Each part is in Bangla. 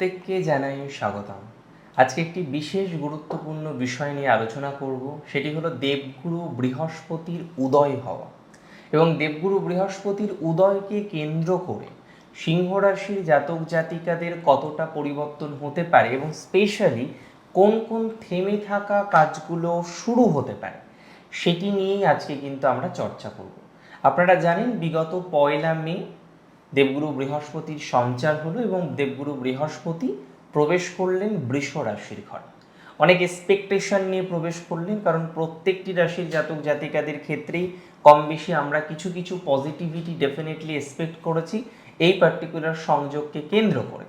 প্রত্যেককে জানাই স্বাগতম। আজকে একটি বিশেষ গুরুত্বপূর্ণ বিষয় নিয়ে আলোচনা করব, সেটি হলো দেবগুরু বৃহস্পতির উদয় হওয়া। এবং দেবগুরু বৃহস্পতির উদয়কে কেন্দ্র করে সিংহ রাশির জাতক জাতিকাদের কতটা পরিবর্তন হতে পারে এবং স্পেশালি কোন কোন থেমে থাকা কাজগুলো শুরু হতে পারে, সেটি নিয়েই আজকে কিন্তু আমরা চর্চা করব। আপনারা জানেন বিগত পয়লা মে দেবগুরু বৃহস্পতির সঞ্চার হলো এবং দেবগুরু বৃহস্পতি প্রবেশ করলেন বৃষ রাশির ঘর। অনেক এক্সপেকটেশন নিয়ে প্রবেশ করলেন, কারণ প্রত্যেকটি রাশির জাতক জাতিকাদের ক্ষেত্রেই কম বেশি আমরা কিছু কিছু পজিটিভিটি ডেফিনেটলি এক্সপেক্ট করেছি, এই পার্টিকুলার সংযোগকে কেন্দ্র করে।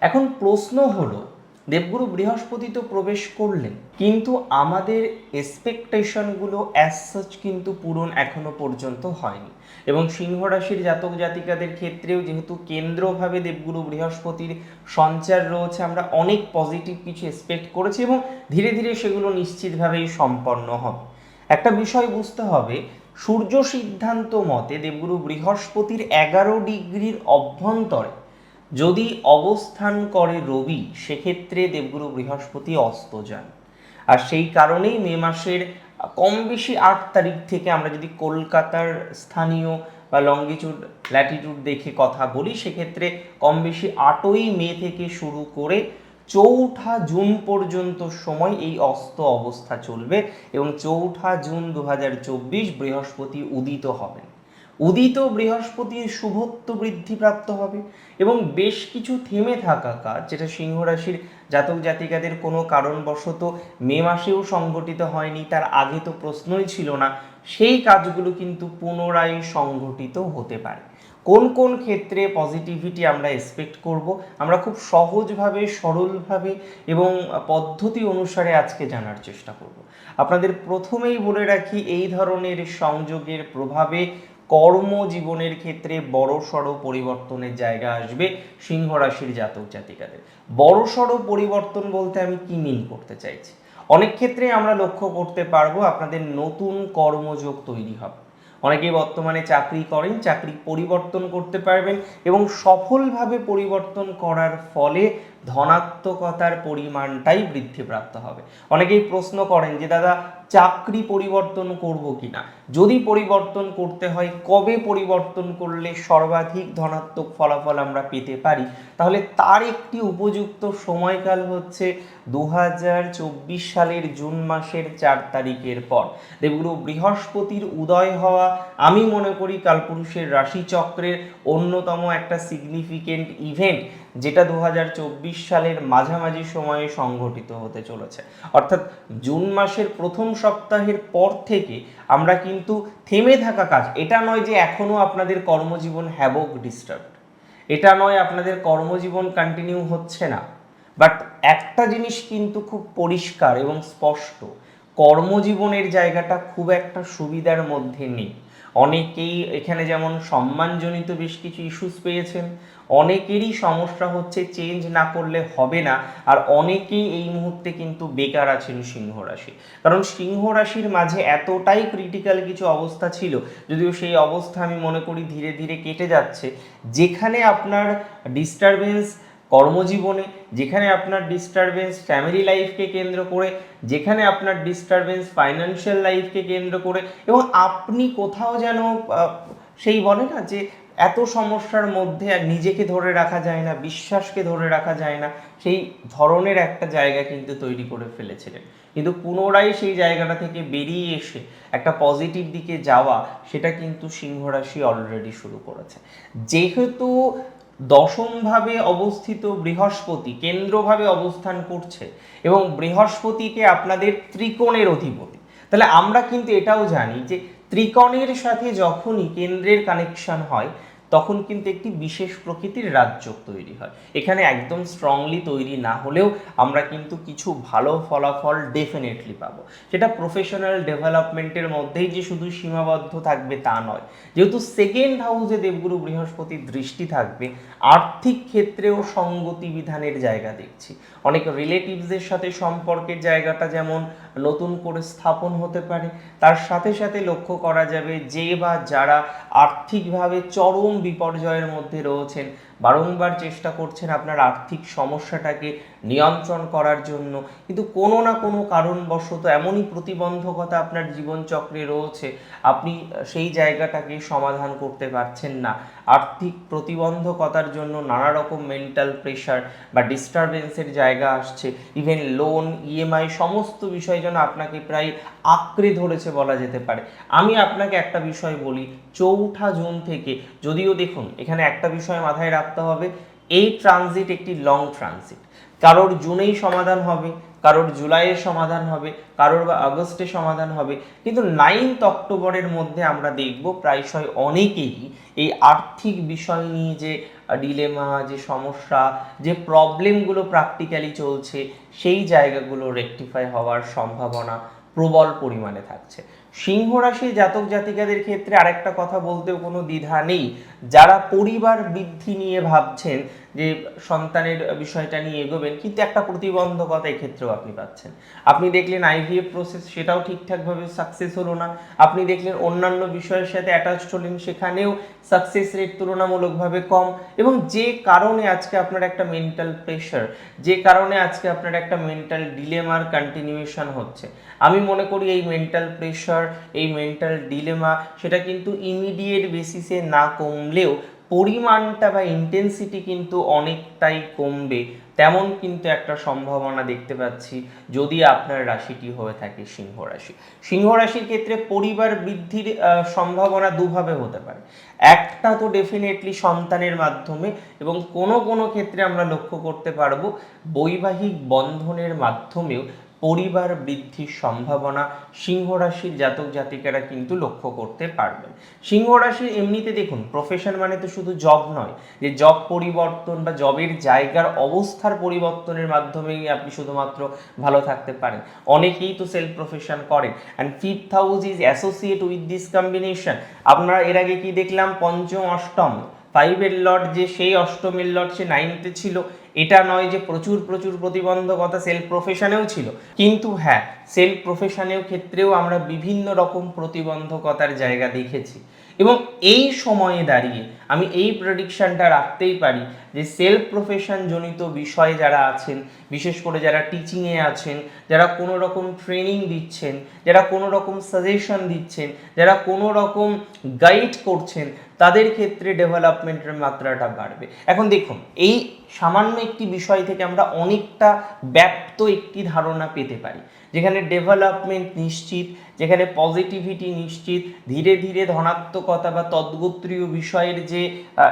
এখন প্রশ্ন হলো দেবগুরু বৃহস্পতি তো প্রবেশ করলেন। কিন্তু আমাদের এক্সপেকটেশনগুলো অ্যাজ সাচ কিন্তু পূরণ এখনও পর্যন্ত হয়নি। এবং সিংহ রাশির জাতক জাতিকাদের ক্ষেত্রেও যেহেতু কেন্দ্রভাবে দেবগুরু বৃহস্পতির সঞ্চার রয়েছে, আমরা অনেক পজিটিভ কিছু এক্সপেক্ট করেছি এবং ধীরে ধীরে সেগুলো নিশ্চিতভাবেই সম্পন্ন হবে। একটা বিষয় বুঝতে হবে, সূর্য সিদ্ধান্ত মতে দেবগুরু বৃহস্পতির এগারো ডিগ্রির অভ্যন্তরে যদি অবস্থান করে রবি, সেক্ষেত্রে দেবগুরু বৃহস্পতি অস্ত যান। আর সেই কারণেই মে মাসের কম বেশি আট তারিখ থেকে আমরা যদি কলকাতার স্থানীয় বা লঙ্গিচুড ল্যাটিটিউড দেখে কথা বলি, সেক্ষেত্রে কম বেশি আটই মে থেকে শুরু করে চৌঠা জুন পর্যন্ত সময় এই অস্ত অবস্থা চলবে এবং চৌঠা জুন দু হাজার চব্বিশ বৃহস্পতি উদিত হবেন। উদিত বৃহস্পতির শুভত্ব বৃদ্ধিপ্রাপ্ত হবে এবং বেশ কিছু থেমে থাকা কাজ, যেটা সিংহ রাশির জাতক জাতিকাদের কোনো কারণবশত মে মাসেও সংগঠিত হয়নি, তার আগে তো প্রশ্নই ছিল না, সেই কাজগুলো কিন্তু পুনরায় সংগঠিত হতে পারে। কোন কোন ক্ষেত্রে পজিটিভিটি আমরা এক্সপেক্ট করব, আমরা খুব সহজভাবে, সরলভাবে এবং পদ্ধতি অনুসারে আজকে জানার চেষ্টা করব। আপনাদের প্রথমেই বলে রাখি, এই ধরনের সংযোগের প্রভাবে কর্মজীবনের ক্ষেত্রে বড় সড়ো পরিবর্তনের জায়গা আসবে সিংহ রাশির জাতক জাতিকাদের। বড় সড়ো পরিবর্তন বলতে আমি কি মিন করতে চাইছি? অনেক ক্ষেত্রে আমরা লক্ষ্য করতে পারব আপনাদের নতুন কর্মযোগ তৈরি হবে। অনেকেই বর্তমানে চাকরি করেন, চাকরি পরিবর্তন করতে পারবেন এবং সফলভাবে পরিবর্তন করার ফলে ধনাত্মকতার পরিমাণটাই বৃদ্ধিপ্রাপ্ত হবে। অনেকেই প্রশ্ন করেন যে, দাদা, চাকরি পরিবর্তন করব কি না যদি পরিবর্তন করতে হয়, কবে পরিবর্তন করলে সর্বাধিক ধনাত্মক ফলাফল আমরা পেতে পারি? তাহলে তার একটি উপযুক্ত সময়কাল হচ্ছে দু হাজার চব্বিশ সালের জুন মাসের চার তারিখের পর। দেবগুরু বৃহস্পতির উদয় হওয়া, আমি মনে করি কালপুরুষের রাশিচক্রের অন্যতম একটা সিগনিফিকেন্ট ইভেন্ট যেটা দু হাজার চব্বিশ সালের মাঝামাঝি সময়ে সংঘটিত হতে চলেছে। অর্থাৎ জুন মাসের প্রথম সপ্তাহের পর থেকে আমরা কিন্তু থেমে থাকা কাজ। এটা নয় যে এখনও আপনাদের কর্মজীবন হ্যাবক ডিস্টার্ব এটা নয় আপনাদের কর্মজীবন কন্টিনিউ হচ্ছে না। বাট একটা জিনিস কিন্তু খুব পরিষ্কার এবং স্পষ্ট। কর্মজীবনের জায়গাটা খুব একটা সুবিধার মধ্যে নেই। অনেকেই এখানে যেমন সম্মানজনিত বেশ কিছু ইস্যুস পেয়েছেন, অনেকেরই সমস্যা হচ্ছে চেঞ্জ না করলে হবে না, আর অনেকেই এই মুহূর্তে কিন্তু বেকার আছেন সিংহ রাশি। কারণ সিংহ রাশির মাঝে এতটাই ক্রিটিক্যাল কিছু অবস্থা ছিল, যদিও সেই অবস্থা আমি মনে করি ধীরে ধীরে কেটে যাচ্ছে, যেখানে আপনার ডিস্টারবেন্স কর্মজীবনে, যেখানে আপনার ডিস্টারবেন্স ফ্যামিলি লাইফকে কেন্দ্র করে, যেখানে আপনার ডিস্টারবেন্স ফাইন্যান্সিয়াল লাইফকে কেন্দ্র করে, এবং আপনি কোথাও যেন সেই বলে না যে, এত সমস্যার মধ্যে আর নিজেকে ধরে রাখা যায় না, বিশ্বাসকে ধরে রাখা যায় না, সেই ধরনের একটা জায়গা কিন্তু তৈরি করে ফেলেছিলেন। কিন্তু পুনরায় সেই জায়গাটা থেকে বেরিয়ে এসে একটা পজিটিভ দিকে যাওয়া, সেটা কিন্তু সিংহরাশি অলরেডি শুরু করেছে। যেহেতু দশমভাবে অবস্থিত বৃহস্পতি কেন্দ্রভাবে অবস্থান করছে এবং বৃহস্পতিকে আপনাদের ত্রিকোণের অধিপতি। তাহলে আমরা কিন্তু এটাও জানি যে ত্রিকোণের সাথে যখনই কেন্দ্রের কানেকশন হয় তখন কিন্তু একটি বিশেষ প্রকৃতির রাজ্য তৈরি হয়। এখানে একদম স্ট্রংলি তৈরি না হলেও আমরা কিন্তু কিছু ভালো ফলাফল ডেফিনেটলি পাবো। সেটা প্রফেশনাল ডেভেলপমেন্টের মধ্যেই যে শুধু সীমাবদ্ধ থাকবে তা নয়। যেহেতু সেকেন্ড হাউসে দেবগুরু বৃহস্পতির দৃষ্টি থাকবে, আর্থিক ক্ষেত্রেও সঙ্গতি বিধানের জায়গা দেখছি। অনেক রিলেটিভসদের সাথে সম্পর্কের জায়গাটা যেমন নতুন করে স্থাপন হতে পারে, তার সাথে সাথে লক্ষ্য করা যাবে যে বা যারা আর্থিকভাবে চরম বিপর্যয়ের মধ্যে রয়েছেন। বারংবার চেষ্টা করছেন আপনার আর্থিক সমস্যাটাকে নিয়ন্ত্রণ করার জন্য। কিন্তু কোনো না কোনো কারণবশত এমনই প্রতিবন্ধকতা আপনার জীবনচক্রে রয়েছে, আপনি সেই জায়গাটাকে সমাধান করতে পারছেন না। আর্থিক প্রতিবন্ধকতার জন্য নানা রকম মেন্টাল প্রেশার বা ডিস্টারবেন্সের জায়গা আসছে। ইভেন লোন ইএমআই সমস্ত বিষয় যেন আপনাকে প্রায় আঁকড়ে ধরেছে বলা যেতে পারে। আমি আপনাকে একটা বিষয় বলি, চৌঠা জুন থেকে, যদিও দেখুন, এখানে একটা বিষয় মাথায় রাখতে হবে। এই ট্রানজিট একটি লং ট্রানজিট কারোর জুনেই সমাধান হবে, কারোর জুলাইয়ের সমাধান হবে, কারোর বা আগস্টে সমাধান হবে। কিন্তু নাইনথ অক্টোবরের মধ্যে আমরা দেখব প্রায়শই অনেকেই এই আর্থিক বিষয় নিয়ে যে ডিলেমা যে সমস্যা, যে প্রবলেমগুলো প্র্যাকটিক্যালি চলছে, সেই জায়গাগুলো রেকটিফাই হওয়ার সম্ভাবনা প্রবল পরিমাণে থাকছে। সিংহ রাশি জাতক জাতিকাদের ক্ষেত্রে আরেকটা কথা বলতেও কোনো দ্বিধা নেই। যারা পরিবার বৃদ্ধি নিয়ে ভাবছেন যে সন্তানের বিষয়টা নিয়ে এগোবেন, কিন্তু একটা প্রতিবন্ধকতা এক্ষেত্রেও আপনি পাচ্ছেন। আপনি দেখলেন আইভিএফ প্রসেস সেটাও ঠিকঠাকভাবে সাকসেস হলো না। আপনি দেখলেন অন্যান্য বিষয়ের সাথে অ্যাটাচড হলেন, সেখানেও সাকসেস রেট তুলনামূলকভাবে কম। এবং যে কারণে আজকে আপনার একটা মেন্টাল প্রেশার যে কারণে আজকে আপনার একটা মেন্টাল ডিলেমার কন্টিনিউয়েশন হচ্ছে। আমি মনে করি এই মেন্টাল প্রেশার এই মেন্টাল ডিলেমা সেটা কিন্তু ইমিডিয়েট বেসিসে না কমলেও পরিমাণটা বা ইন্টেন্সিটি কিন্তু অনেকটাই কমবে। তেমন কিন্তু একটা সম্ভাবনা দেখতে পাচ্ছি যদি আপনার রাশিটি হয়ে থাকে সিংহ রাশি। সিংহ রাশির ক্ষেত্রে পরিবার বৃদ্ধির সম্ভাবনা দুভাবে হতে পারে। একটা তো ডেফিনেটলি সন্তানের মাধ্যমে এবং কোনো কোনো ক্ষেত্রে আমরা লক্ষ্য করতে পারব বৈবাহিক বন্ধনের মাধ্যমেও পরিবার বৃদ্ধির সম্ভাবনা সিংহ রাশির জাতক জাতিকারা কিন্তু লক্ষ্য করতে পারবেন। সিংহ রাশির এমনিতে দেখুন প্রফেশন মানে তো শুধু জব নয়, যে জব পরিবর্তন বা জবের জায়গার অবস্থার পরিবর্তনের মাধ্যমেই আপনি শুধুমাত্র ভালো থাকতে পারেন। অনেকেই তো সেলফ প্রফেশন করেন। And fifth house is associate with this combination আপনারা এর আগে কি দেখলাম? পঞ্চম, অষ্টম। ফাইভের লট যে, সেই অষ্টমের লট সে নাইনতে ছিল। এটা নয় যে, প্রচুর প্রচুর প্রতিবন্ধকতা সেলফ প্রফেশনেও ছিল। কিন্তু হ্যাঁ সেলফ প্রফেশনেও ক্ষেত্রেও আমরা বিভিন্ন রকম প্রতিবন্ধকতার জায়গা দেখেছি। এবং এই সময়ে দাঁড়িয়ে আমি এই প্রেডিকশনটা রাখতেই পারি যে সেলফ প্রফেশন জনিত বিষয়ে যারা আছেন, বিশেষ করে যারা টিচিংয়ে আছেন, যারা কোনো রকম ট্রেনিং দিচ্ছেন, যারা কোনো রকম সাজেশন দিচ্ছেন, যারা কোনো রকম গাইড করছেন তাদের ক্ষেত্রে ডেভেলপমেন্টের মাত্রাটা বাড়বে। এখন দেখুন, এই সামান্য একটি বিষয় থেকে আমরা অনেকটা ব্যাপ্ত একটি ধারণা পেতে পারি। যেখানে ডেভেলপমেন্ট নিশ্চিত, যেখানে পজিটিভিটি নিশ্চিত, ধীরে ধীরে ধনাত্মকতা বা তদ্গোত্রীয় বিষয়ের যে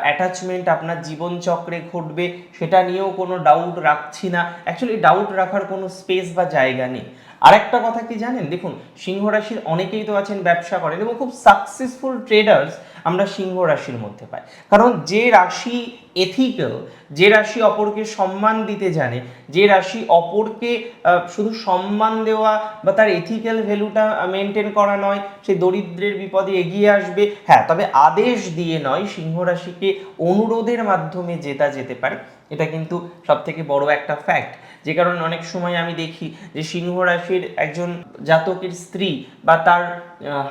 অ্যাটাচমেন্ট আপনার জীবনচক্রে ঘটবে, সেটা নিয়েও কোনো ডাউট রাখছি না। অ্যাকচুয়ালি ডাউট রাখার কোনো স্পেস বা জায়গা নেই। আরেকটা কথা কি জানেন? দেখুন সিংহ রাশির অনেকেই তো আছেন, ব্যবসা করেন এবং খুব সাকসেসফুল ট্রেডার্স আমরা সিংহ রাশির মধ্যে পাই। কারণ যে রাশি এথিক্যাল যে রাশি অপরকে সম্মান দিতে জানে, যে রাশি অপরকে শুধু সম্মান দেওয়া বা তার এথিক্যাল ভ্যালুটা মেনটেন করা নয়, সে দরিদ্রের বিপদে এগিয়ে আসবে। হ্যাঁ তবে আদেশ দিয়ে নয়, সিংহ রাশিকে অনুরোধের মাধ্যমে জেতা যেতে পারে। এটা কিন্তু সব থেকে বড় একটা ফ্যাক্ট যে কারণে অনেক সময় আমি দেখি যে সিংহ রাশির একজন জাতকের স্ত্রী বা তার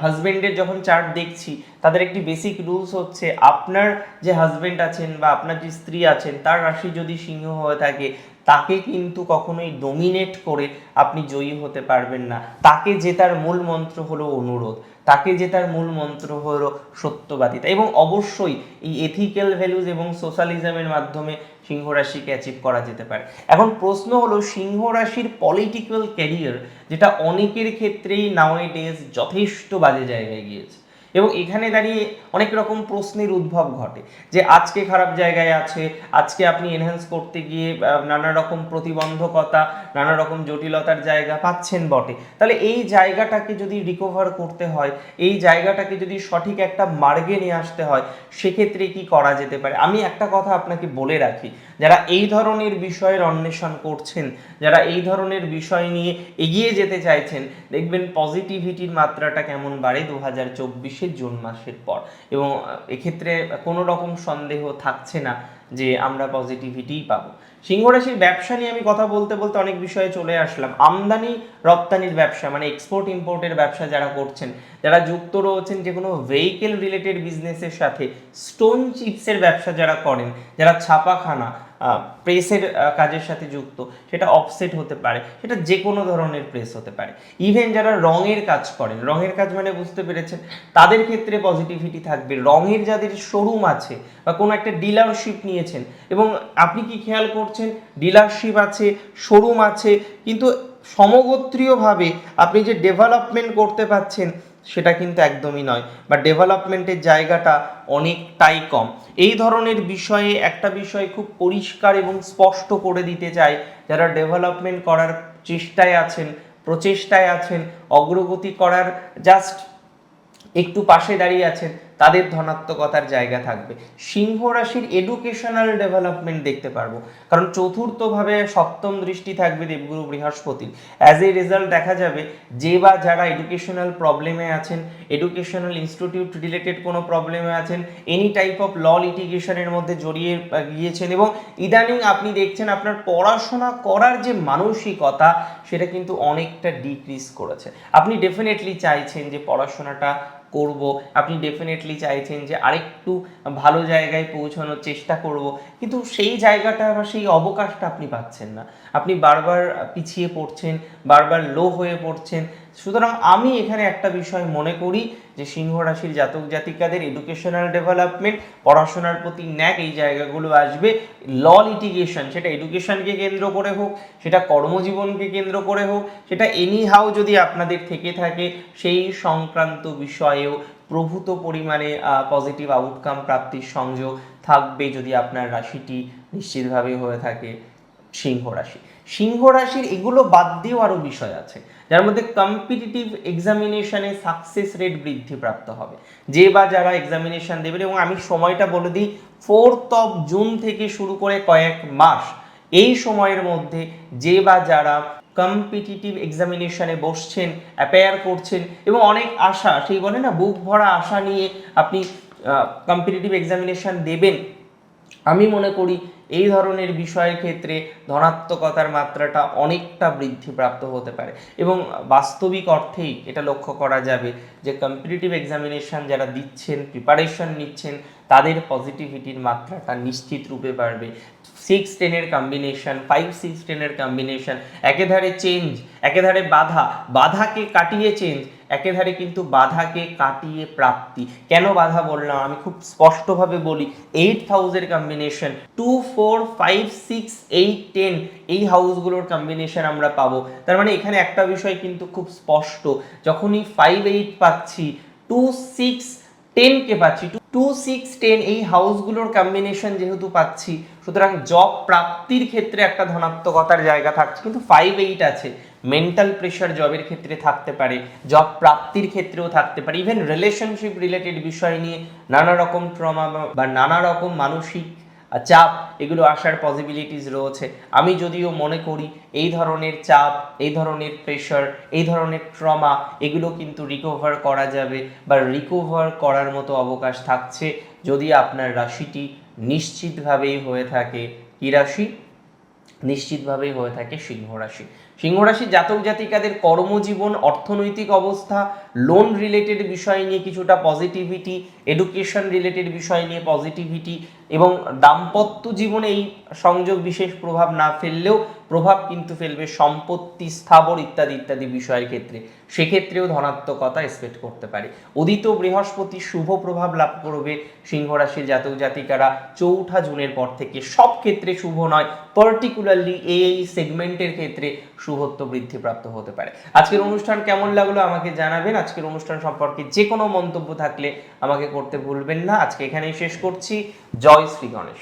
হাজবেন্ডের যখন চার্ট দেখছি, তাদের একটি বেসিক রুলস হচ্ছে, আপনার যে হাজবেন্ড আছেন বা আপনার যে স্ত্রী আছেন, তার রাশি যদি সিংহ হয়ে থাকে, তাকে কিন্তু কখনোই ডোমিনেট করে আপনি জয়ী হতে পারবেন না। তাকে জেতার মূল মন্ত্র হলো অনুরোধ। তাকে জেতার মূল মন্ত্র হলো সত্যবাদিতা। এবং অবশ্যই এই এথিক্যাল ভ্যালুজ এবং সোশ্যালিজমের মাধ্যমে সিংহ রাশিকে অ্যাচিভ করা যেতে পারে। এখন প্রশ্ন হলো, সিংহ রাশির পলিটিক্যাল ক্যারিয়ার যেটা অনেকের ক্ষেত্রেই নাও ডেজ যথেষ্ট বাজে জায়গায় গিয়েছে। এবং এখানে দাঁড়িয়ে অনেক রকম প্রশ্নের উদ্ভব ঘটে যে আজকে খারাপ জায়গায় আছে, আজকে আপনি এনহ্যান্স করতে গিয়ে নানা রকম প্রতিবন্ধকতা, নানা রকম জটিলতার জায়গা পাচ্ছেন বটে। তাহলে এই জায়গাটাকে যদি রিকভার করতে হয়, এই জায়গাটাকে যদি সঠিক একটা মার্গে নিয়ে আসতে হয়, সেক্ষেত্রে কি করা যেতে পারে? আমি একটা কথা আপনাকে বলে রাখি, যারা এই ধরনের বিষয়ের অন্বেষণ করছেন, যারা এই ধরনের বিষয় নিয়ে এগিয়ে যেতে চাইছেন, দেখবেন পজিটিভিটির মাত্রাটা কেমন বাড়ে? দু হাজার চব্বিশে জুন মাসের পর। এবং এক্ষেত্রে কোনো রকম সন্দেহ থাকছে না যে আমরা পজিটিভিটিই পাবো। সিংহ রাশির ব্যবসা নিয়ে আমি কথা বলতে বলতে অনেক বিষয়ে চলে আসলাম। আমদানি রপ্তানির ব্যবসা মানে এক্সপোর্ট ইম্পোর্টের ব্যবসা যারা করছেন, যারা যুক্ত রয়েছেন যে কোনো ভেহিকেল রিলেটেড বিজনেসের সাথে স্টোন চিপসের ব্যবসা যারা করেন, যারা ছাপাখানা প্রেসের কাজের সাথে যুক্ত, সেটা অফসেট হতে পারে, সেটা যে কোনো ধরনের প্রেস হতে পারে। ইভেন যারা রঙের কাজ করেন, রঙের কাজ মানে বুঝতে পেরেছেন, তাদের ক্ষেত্রে পজিটিভিটি থাকবে। রঙের যাদের শোরুম আছে বা কোনো একটা ডিলারশিপ নিয়েছেন, এবং আপনি কি খেয়াল করছেন? ডিলারশিপ আছে শোরুম আছে, কিন্তু সমগোত্রীয়ভাবে আপনি যে ডেভেলপমেন্ট করতে পাচ্ছেন সেটা কিন্তু একদমই নয়। বা ডেভেলপমেন্টের জায়গাটা অনেকটাই কম। এই ধরনের বিষয়ে একটা বিষয় খুব পরিষ্কার এবং স্পষ্ট করে দিতে চাই, যারা ডেভেলপমেন্ট করার চেষ্টায় আছেন, প্রচেষ্টায় আছেন, অগ্রগতি করার জাস্ট একটু পাশে দাঁড়িয়ে আছেন তাদের ধনাত্মকতার জায়গা থাকবে। সিংহ রাশির এডুকেশনাল ডেভেলপমেন্ট দেখতে পারব। কারণ চতুর্থভাবে সপ্তম দৃষ্টি থাকবে দেবগুরু বৃহস্পতির। অ্যাজ এ রেজাল্ট দেখা যাবে যে বা যারা এডুকেশনাল প্রবলেমে আছেন এডুকেশনাল ইনস্টিটিউট রিলেটেড কোনো প্রবলেমে আছেন এনি টাইপ অফ ল লিটিগেশনের মধ্যে জড়িয়ে গিয়েছেন এবং ইদানিং আপনি দেখছেন আপনার পড়াশোনা করার যে মানসিকতা, সেটা কিন্তু অনেকটা ডিক্রিজ করেছে। আপনি ডেফিনেটলি চাইছেন যে পড়াশোনাটা করব। আপনি ডেফিনেটলি চাইছেন যে আরেকটু ভালো জায়গায় পৌঁছানোর চেষ্টা করব। কিন্তু সেই জায়গাটা বা সেই অবকাশটা আপনি পাচ্ছেন না। আপনি বারবার পিছিয়ে পড়ছেন, বারবার লো হয়ে পড়ছেন। সুতরাং আমি এখানে একটা বিষয় মনে করি যে সিংহ রাশির জাতক জাতিকাদের এডুকেশনাল ডেভেলপমেন্ট পড়াশোনার প্রতি ন্যাক এই জায়গাগুলো আসবে। ল লিটিগেশন সেটা এডুকেশনকে কেন্দ্র করে হোক, সেটা কর্মজীবনকে কেন্দ্র করে হোক, সেটা এনি হাউ যদি আপনাদের থেকে থাকে, সেই সংক্রান্ত বিষয়েও প্রভূত পরিমাণে পজিটিভ আউটকাম প্রাপ্তির সংযোগ থাকবে যদি আপনার রাশিটি নিশ্চিতভাবে হয়ে থাকে। সিংহ রাশি। সিংহ রাশির এগুলো বাদ দিয়েও আরও বিষয় আছে। যার মধ্যে কম্পিটিটিভ এক্সামিনেশনে সাকসেস রেট বৃদ্ধি প্রাপ্ত হবে। যে বা যারা এক্সামিনেশন দেবেন এবং আমি সময়টা বলে দিই ফোর্থ অফ জুন থেকে শুরু করে কয়েক মাস, এই সময়ের মধ্যে যে বা যারা কম্পিটিটিভ এক্সামিনেশনে বসছেন অ্যাপেয়ার করছেন এবং অনেক আশা, সেই বলে না, বুক ভরা আশা নিয়ে আপনি কম্পিটিটিভ এক্সামিনেশন দেবেন। আমি মনে করি এই ধরনের বিষয়ের ক্ষেত্রে ধনাত্মকতার মাত্রাটা অনেকটা বৃদ্ধিপ্রাপ্ত হতে পারে। এবং বাস্তবিক অর্থেই এটা লক্ষ্য করা যাবে যে কম্পিটিটিভ এক্সামিনেশন যারা দিচ্ছেন প্রিপারেশন নিচ্ছেন, তাদের পজিটিভিটির মাত্রাটা নিশ্চিত রূপে বাড়বে। সিক্স টেনের কম্বিনেশন ফাইভ সিক্স টেনের কম্বিনেশন একেধারে চেঞ্জ একেধারে বাধা, বাধাকে কাটিয়ে চেঞ্জ একেধারে কিন্তু বাধাকে কাটিয়ে প্রাপ্তি। কেন বাধা বললাম? আমি খুব স্পষ্টভাবে বলি এইট হাউসের combination two four five six eight ten এই হাউসগুলোর কম্বিনেশন আমরা পাবো। তার মানে এখানে একটা বিষয় কিন্তু খুব স্পষ্ট। যখনই ফাইভ এইট পাচ্ছি টু সিক্স টেনকে পাচ্ছি টু সিক্স টেন এই হাউসগুলোর কম্বিনেশন যেহেতু পাচ্ছি, সুতরাং জব প্রাপ্তির ক্ষেত্রে একটা ধনাত্মকতার জায়গা থাকছে। কিন্তু ফাইভ এইট আছে। মেন্টাল প্রেশার জবের ক্ষেত্রে থাকতে পারে জব প্রাপ্তির ক্ষেত্রেও থাকতে পারে ইভেন রিলেশনশিপ রিলেটেড বিষয় নিয়ে নানা রকম ট্রমা বা নানা রকম মানসিক চাপ, এগুলো আসার পসিবিলিটিস রয়েছে। আমি যদিও মনে করি এই ধরনের চাপ, এই ধরনের প্রেশার এই ধরনের ট্রমা এগুলো কিন্তু রিকভার করা যাবে বা রিকভার করার মতো অবকাশ থাকছে যদি আপনার রাশিটি নিশ্চিতভাবেই হয়ে থাকে কি রাশি? নিশ্চিতভাবেই হয়ে থাকে সিংহ রাশি। সিংহ রাশি জাতক জাতিকাদের কর্মজীবন, অর্থনৈতিক অবস্থা লোন রিলেটেড বিষয় নিয়ে কিছুটা পজিটিভিটি এডুকেশন রিলেটেড বিষয় নিয়ে পজিটিভিটি এবং দাম্পত্য জীবনে এই সংযোগ বিশেষ প্রভাব না ফেললেও প্রভাব কিন্তু ফেলবে সম্পত্তি, স্থাবর ইত্যাদি ইত্যাদি বিষয়ের ক্ষেত্রে। সেক্ষেত্রেও ধনাত্মকতা এক্সপেক্ট করতে পারে। উদিত বৃহস্পতি শুভ প্রভাব লাভ করবে সিংহরাশির জাতক জাতিকারা চৌঠা জুনের পর থেকে। সব ক্ষেত্রে শুভ নয় পার্টিকুলারলি এই সেগমেন্টের ক্ষেত্রে শুভত্ব বৃদ্ধিপ্রাপ্ত হতে পারে। আজকের অনুষ্ঠান কেমন লাগল আমাকে জানাবেন। আজকের অনুষ্ঠান সম্পর্কে যে কোনো মন্তব্য থাকলে আমাকে করতে ভুলবেন না। আজকে এখানেই শেষ করছি। জয় শ্রী গণেশ।